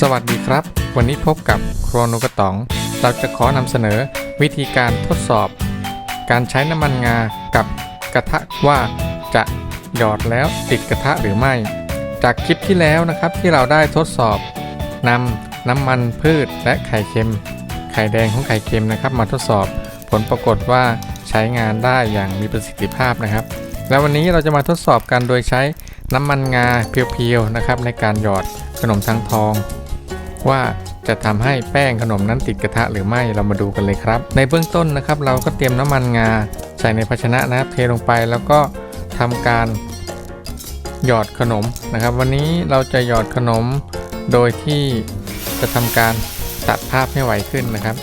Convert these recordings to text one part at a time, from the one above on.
สวัสดีครับ วันนี้พบกับโครโนกระตอง เราจะขอนำเสนอวิธีการทดสอบ การใช้น้ำมันงากับกระทะว่าจะหยอดแล้วติดกระทะหรือไม่ จากคลิปที่แล้วนะครับที่เราได้ทดสอบนำน้ำมันพืชและไข่เค็ม ไข่แดงของไข่เค็มนะครับ มาทดสอบผลปรากฏว่าใช้งานได้อย่างมีประสิทธิภาพนะครับ แล้ววันนี้เราจะมาทดสอบกันโดยใช้น้ำมันงาเพียวๆนะครับในการหยอดขนมทั้งทอง ว่าจะทำให้แป้งขนมนั้นติดกระทะหรือไม่เรามาดูกันเลยครับ ในเบื้องต้นนะครับ เราก็เตรียมน้ำมันงาใส่ในภาชนะนะครับเทลงไปแล้วก็ทำการหยอดขนมนะครับ วันนี้เราจะหยอดขนมโดยที่จะทำการตัดภาพให้ไวขึ้นนะครับ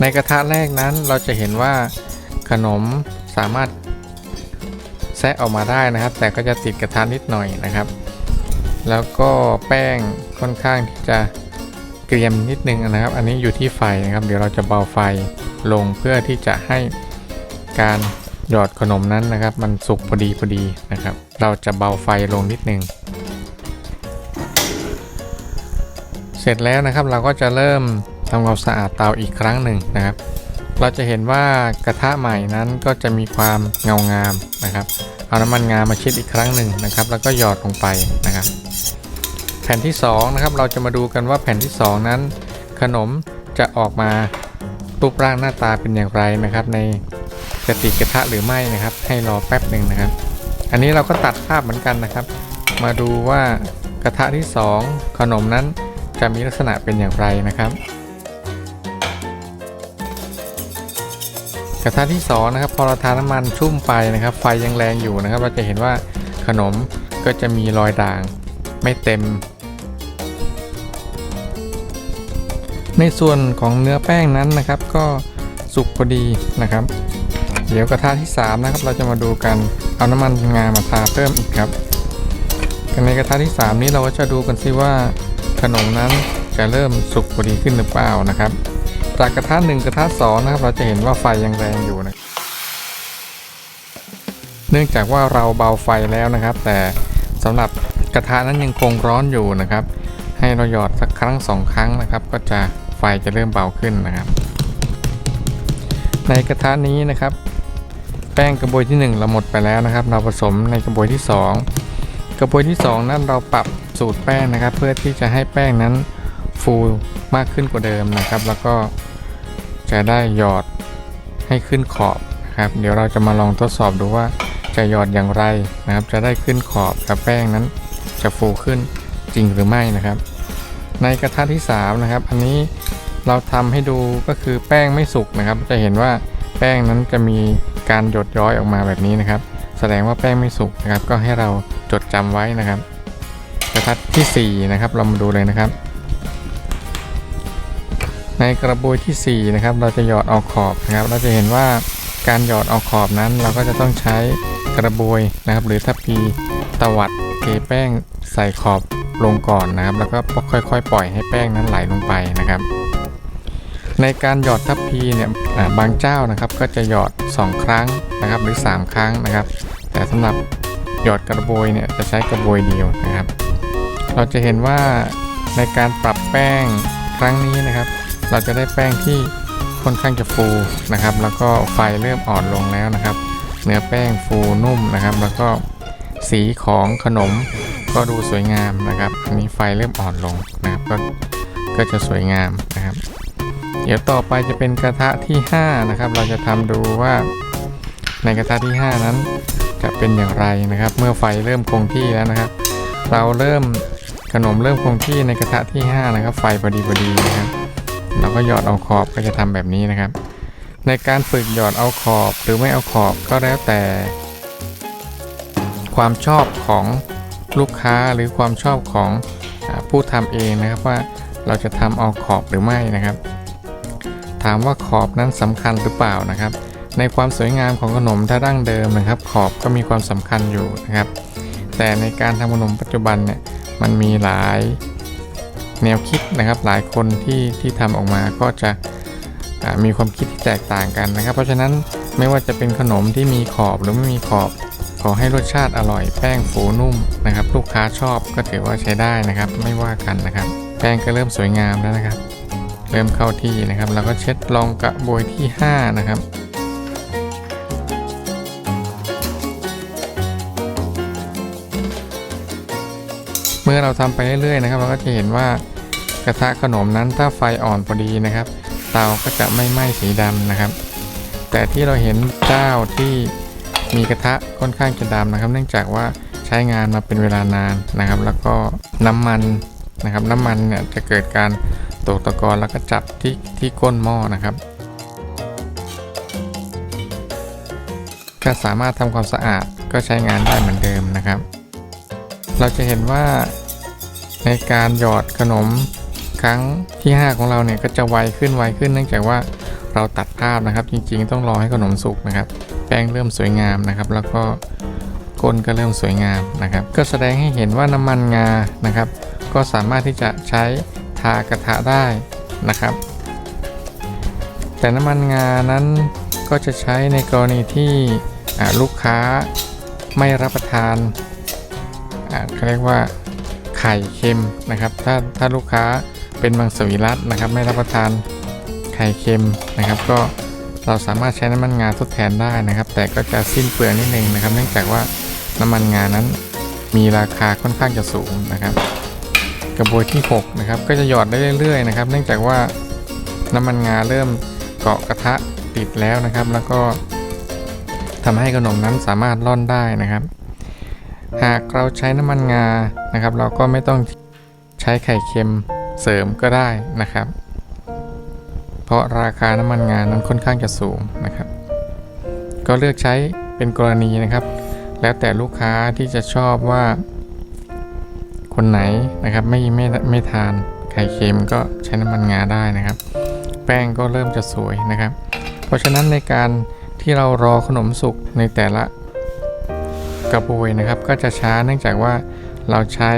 ในกระทะแรกนั้นเราจะเห็นว่าขนมสามารถแซะออกมาได้นะครับ แต่ก็จะติดกระทะนิดหน่อยนะครับ แล้วก็แป้งค่อนข้างที่จะเกรียมนิดนึงนะครับ อันนี้อยู่ที่ไฟนะครับ เดี๋ยวเราจะเบาไฟลงเพื่อที่จะให้การหยอดขนมนั้นนะครับ มันสุกพอดีพอดีนะครับ เราจะเบาไฟลงนิดนึง เสร็จแล้วนะครับเราก็จะเริ่ม ทำความสะอาดเตาอีกครั้งหนึ่งนะครับ เราจะเห็นว่ากระทะใหม่นั้นก็จะมีความเงางามนะครับ เอาน้ำมันงามาเช็ดอีกครั้งหนึ่งนะครับ แล้วก็หยอดลงไปนะครับ แผ่นที่2นะครับเราจะมาดูกันว่าแผ่นที่ 2 นั้น ขนมจะออกมารูปร่างหน้าตาเป็นอย่างไรนะครับ ในจะติดกระทะหรือไม่นะครับ ให้รอแป๊บหนึ่งนะครับ อันนี้เราก็ตัดภาพเหมือนกันนะครับ มาดูว่ากระทะที่ 2 ขนมนั้นจะมีลักษณะเป็นอย่างไรนะครับ ระทะที่2นะครับพอเราทาน้ำมันชุ่มไปนะครับ ไฟยังแรงอยู่นะครับ เราจะเห็นว่าขนมก็จะมีรอยด่างไม่เต็ม ในส่วนของเนื้อแป้งนั้นนะครับก็สุกพอดีนะครับ เดี๋ยวกระทะที่ 3 นะครับ เราจะมาดูกันเอาน้ำมันงามาทาเพิ่มอีกครับในกระทะที่ 3 นี้เราก็จะดูกันซิว่าขนมนั้นจะเริ่มสุกพอดีขึ้นหรือเปล่านะครับ จากกระทะหนึ่งกระทะสองนะครับ เราจะเห็นว่าไฟยังแรงอยู่นะ เนื่องจากว่าเราเบาไฟแล้วนะครับ แต่สำหรับกระทะนั้นยังคงร้อนอยู่นะครับ ให้เราหยอดสักครั้งสองครั้งนะครับ ก็จะไฟจะเริ่มเบาขึ้นนะครับ ในกระทะนี้นะครับ แป้งกระบวยที่ 1 เราหมดไปแล้วนะครับ เราผสมในกระบวยที่ 2 กระบวยที่ 2 นั้นเราปรับสูตรแป้งนะครับ เพื่อที่จะให้แป้งนั้นฟูมากขึ้นกว่าเดิมนะครับ แล้วก็ จะได้หยอดให้ขึ้นขอบนะครับ เดี๋ยวเราจะมาลองทดสอบดูว่าจะหยอดอย่างไรนะครับ จะได้ขึ้นขอบกับแป้งนั้น จะฟูขึ้นจริงหรือไม่นะครับ ในกระทะที่3นะครับ อันนี้เราทำให้ดูก็คือแป้งไม่สุกนะครับ จะเห็นว่าแป้งนั้นจะมีการหยดย้อยออกมาแบบนี้นะครับ แสดงว่าแป้งไม่สุกนะครับ ก็ให้เราจดจำไว้นะครับกระทะทีสี่4นะครับเรามาดูเลยนะครับ ในกระบวยทีสี่4นะครับเราจะหยอดเอาขอบนะครับ เราจะเห็นว่าการหยอดเอาขอบนั้น เราก็จะต้องใช้กระบวยนะครับ หรือทัพพีตวัดเทแป้งใส่ขอบลงก่อนนะครับ แล้วก็ค่อยๆ ปล่อยให้แป้งนั้นไหลลงไปนะครับ ในการหยอดทัพพีเนี่ยบางเจ้านะครับ ก็จะหยอด 2 ครั้งนะครับ หรือ 3 ครั้งนะครับ แต่สำหรับหยอดกระบวยเนี่ยจะใช้กระบวยเดียวนะครับ เราจะเห็นว่าในการปรับแป้งครั้งนี้นะครับ เราจะได้แป้งที่ค่อนข้างจะฟูนะครับ แล้วก็ไฟเริ่มอ่อนลงแล้วนะครับ เนื้อแป้งฟูนุ่มนะครับ แล้วก็สีของขนมก็ดูสวยงามนะครับ อันนี้ไฟเริ่มอ่อนลงนะครับ ก็ก็จะสวยงามนะครับ เดี๋ยวต่อไปจะเป็นกระทะที่ 5 นะครับ เราจะทำดูว่าในกระทะที่ 5 นั้นจะเป็นอย่างไรนะครับ เมื่อไฟเริ่มคงที่แล้วนะครับ เราเริ่มขนมเริ่มคงที่ในกระทะที่ 5 นะครับ ไฟพอดีพอดีนะครับ เราก็หยอดเอาขอบก็จะทำแบบนี้นะครับ ในการฝึกหยอดเอาขอบหรือไม่เอาขอบก็แล้วแต่ ความชอบของลูกค้าหรือความชอบของผู้ทำเองนะครับว่าเราจะทำเอาขอบหรือไม่นะครับ ถามว่าขอบนั้นสำคัญหรือเปล่านะครับ ในความสวยงามของขนมถ้าดั้งเดิมนะครับ ขอบก็มีความสำคัญอยู่นะครับ แต่ในการทำขนมปัจจุบันเนี่ยมันมีหลาย แนวคิดนะครับหลายคนที่ที่ทำออกมาก็จะมีความคิดที่แตกต่างกันนะครับ เพราะฉะนั้นไม่ว่าจะเป็นขนมที่มีขอบหรือไม่มีขอบ ขอให้รสชาติอร่อยแป้งฟูนุ่มนะครับ ลูกค้าชอบก็ถือว่าใช้ได้นะครับ ไม่ว่ากันนะครับ แป้งก็เริ่มสวยงามแล้วนะครับ เริ่มเข้าที่นะครับ แล้วก็เช็ดรองกระบวยที่ 5 นะครับ มื่อเราทำไปเรื่อยๆนะครับเราก็จะเห็นว่ากระทะขนมนั้นถ้าไฟอ่อนพอดีนะครับ เตาก็จะไม่ไหม้สีดำนะครับ แต่ที่เราเห็นเจ้าที่มีกระทะค่อนข้างจะดำนะครับ เนื่องจากว่าใช้งานมาเป็นเวลานานนะครับ แล้วก็น้ำมันนะครับ น้ำมันเนี่ยจะเกิดการตกตะกอนแล้วก็จับที่ที่ก้นหม้อนะครับก็สามารถทำความสะอาดก็ใช้งานได้เหมือนเดิมนะครับ เราจะเห็นว่าในการหยอดขนมครั้งที่ 5 ของเราเนี่ยก็จะไวขึ้นไวขึ้นเนื่องจากว่าเราตัดภาพนะครับ จริงๆ ต้องรอให้ขนมสุกนะครับ แป้งเริ่มสวยงามนะครับ แล้วก็ก้นก็เริ่มสวยงามนะครับ ก็แสดงให้เห็นว่าน้ำมันงานะครับ ก็สามารถที่จะใช้ทากระทะได้นะครับ แต่น้ำมันงานั้นก็จะใช้ในกรณีที่ลูกค้าไม่รับประทาน เขาเรียกว่าไข่เค็มนะครับ ถ้าถ้าลูกค้าเป็นมังสวิรัตนะครับ ไม่รับประทานไข่เค็มนะครับ ก็เราสามารถใช้น้ำมันงาทดแทนได้นะครับ แต่ก็จะสิ้นเปลืองนิดนึงนะครับ เนื่องจากว่าน้ำมันงานั้นมีราคาค่อนข้างจะสูงนะครับ กระบวยที่6นะครับก็จะหยอดได้เรื่อยๆนะครับ เนื่องจากว่าน้ำมันงาเริ่มเกาะกระทะติดแล้วนะครับ แล้วก็ทำให้ขนมนั้นสามารถร่อนได้นะครับ หากเราใช้น้ำมันงานะครับ เราก็ไม่ต้องใช้ไข่เค็มเสริมก็ได้นะครับ เพราะราคาน้ำมันงานั้นค่อนข้างจะสูงนะครับ ก็เลือกใช้เป็นกรณีนะครับ แล้วแต่ลูกค้าที่จะชอบว่า คนไหนนะครับไม่ไม่ไม่ทานไข่เค็มก็ใช้น้ำมันงาได้นะครับ แป้งก็เริ่มจะสวยนะครับ เพราะฉะนั้นในการที่เรารอขนมสุกในแต่ละ กระบวยนะครับก็จะช้าเนื่องจากว่าเราใช้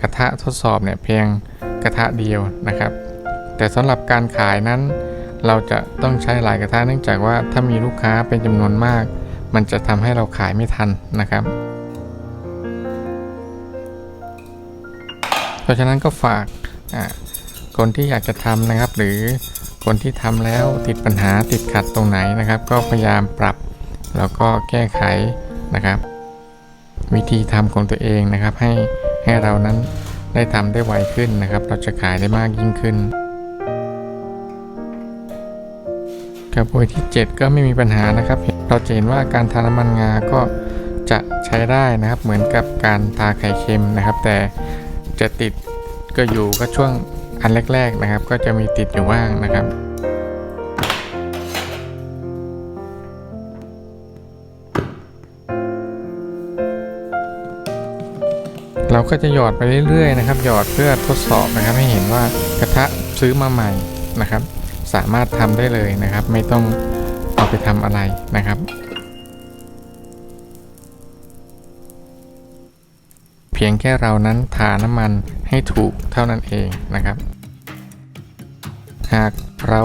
กระทะทดสอบเนี่ยเพียงกระทะเดียวนะครับ แต่สำหรับการขายนั้น เราจะต้องใช้หลายกระทะเนื่องจากว่าถ้ามีลูกค้าเป็นจำนวนมาก มันจะทำให้เราขายไม่ทันนะครับ เพราะฉะนั้นก็ฝากคนที่อยากจะทำนะครับ หรือคนที่ทำแล้วติดปัญหาติดขัดตรงไหนนะครับ ก็พยายามปรับแล้วก็แก้ไข นะครับ วิธีทำของตัวเองนะครับ ให้ให้เรานั้นได้ทำได้ไวขึ้นนะครับ เราจะขายได้มากยิ่งขึ้นกระบวยที่ 7 ก็ไม่มีปัญหานะครับ เราจะเห็นว่าการทาน้ำมันงาก็จะใช้ได้นะครับ เหมือนกับการทาไข่เค็มนะครับ แต่จะติดก็อยู่ก็ช่วงอันแรก ๆนะครับ ก็จะมีติดอยู่บ้างนะครับ เราก็จะหยอดไปเรื่อยๆนะครับหยอดเพื่อทดสอบนะครับให้เห็นว่ากระทะซื้อมาใหม่นะครับ สามารถทำได้เลยนะครับ ไม่ต้องเอาไปทำอะไรนะครับเพียงแค่เรานั้นทาน้ำมันให้ถูกเท่านั้นเองนะครับ หากเรา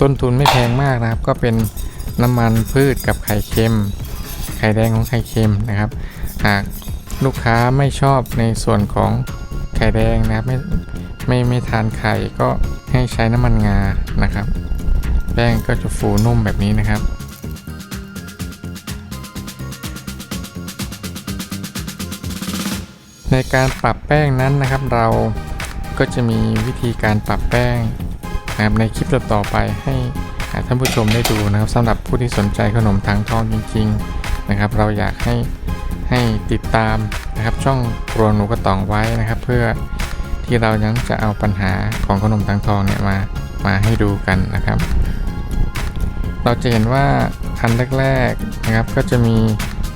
ต้นทุนไม่แพงมากนะครับ ก็เป็นน้ำมันพืชกับไข่เค็ม ไข่แดงของไข่เค็มนะครับ หาก ลูกค้าไม่ชอบในส่วนของไข่แดงนะครับไม่ไม่ไม่ทานไข่ก็ให้ใช้น้ำมันงานะครับ แป้งก็จะฟูนุ่มแบบนี้นะครับในการปรับแป้งนั้นนะครับเราก็จะมีวิธีการปรับแป้งนะครับในคลิปต่อไปให้ท่านผู้ชมได้ดูนะครับสำหรับผู้ที่สนใจขนมทางทองจริง ๆ นะครับ เราอยากให้ ให้ติดตามนะครับช่องครัวหนูกระตองไว้นะครับ เพื่อที่เรายังจะเอาปัญหาของขนมทางทองเนี่ยมามาให้ดูกันนะครับ เราจะเห็นว่าอันแรกๆนะครับก็จะมี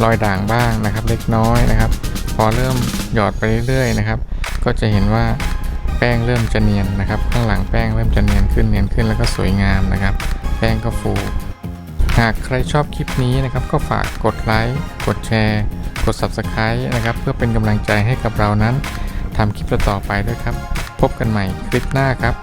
รอยด่างบ้างนะครับ เล็กน้อยนะครับ พอเริ่มหยอดไปเรื่อยๆนะครับ ก็จะเห็นว่าแป้งเริ่มจะเนียนนะครับ ข้างหลังแป้งเริ่มจะเนียนขึ้นเนียนขึ้นแล้วก็สวยงามนะครับ แป้งก็ฟู หากใครชอบคลิปนี้นะครับ ก็ฝากกดไลค์กดแชร์ กด Subscribe นะครับ เพื่อเป็นกำลังใจให้กับเรานั้นทำคลิปต่อไปด้วยครับ พบกันใหม่คลิปหน้าครับ